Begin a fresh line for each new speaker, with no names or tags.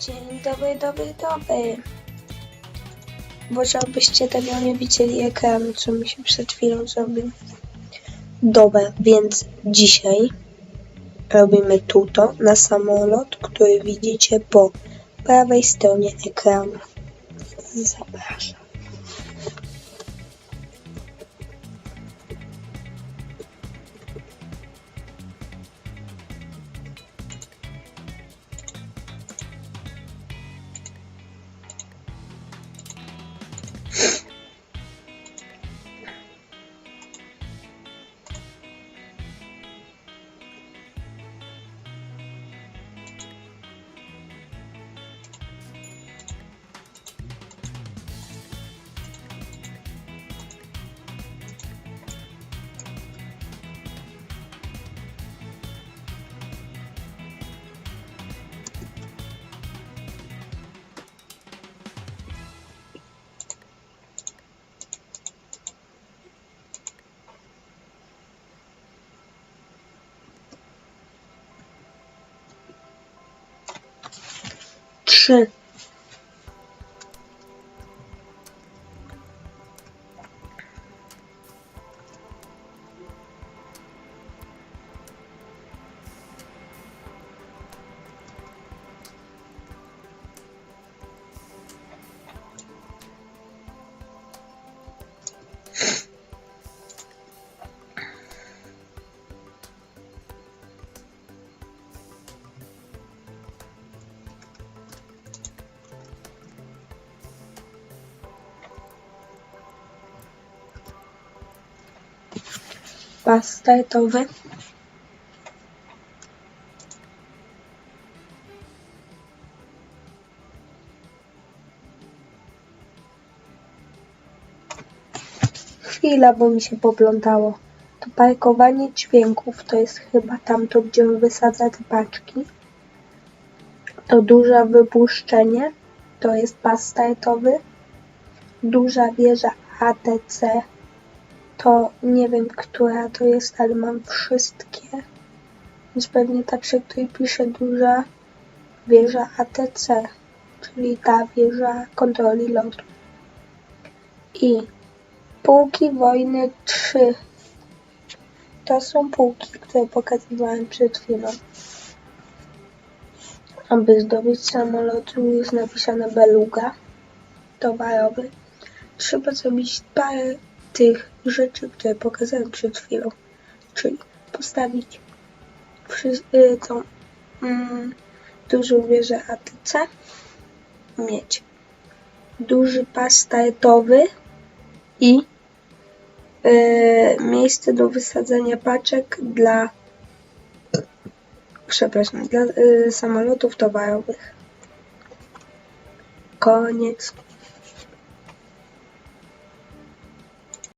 Dzień dobry, dobry, dobry. Może byście tego nie widzieli ekranu, co mi się przed chwilą zrobił. Dobra, więc dzisiaj robimy tuto na samolot, który widzicie po prawej stronie ekranu. Zapraszam. 是 Pas startowy. Chwila, bo mi się poplątało. To parkowanie dźwięków to jest chyba tamto, gdzie wysadza te paczki. To duże wypuszczenie to jest pas startowy. Duża wieża ATC to nie wiem, która to jest, ale mam wszystkie. Więc pewnie ta, przy której pisze duża wieża ATC, czyli ta wieża kontroli lotu. I półki wojny 3. To są półki, które pokazywałem przed chwilą. Aby zdobyć samolot, jest napisane beluga towarowy. Trzeba zrobić parę tych rzeczy, które pokazałem przed chwilą. Czyli postawić y, tą mm, dużą wieżę ATC, mieć duży pas startowy i y, miejsce do wysadzenia paczek dla przepraszam, dla y, samolotów towarowych. Koniec.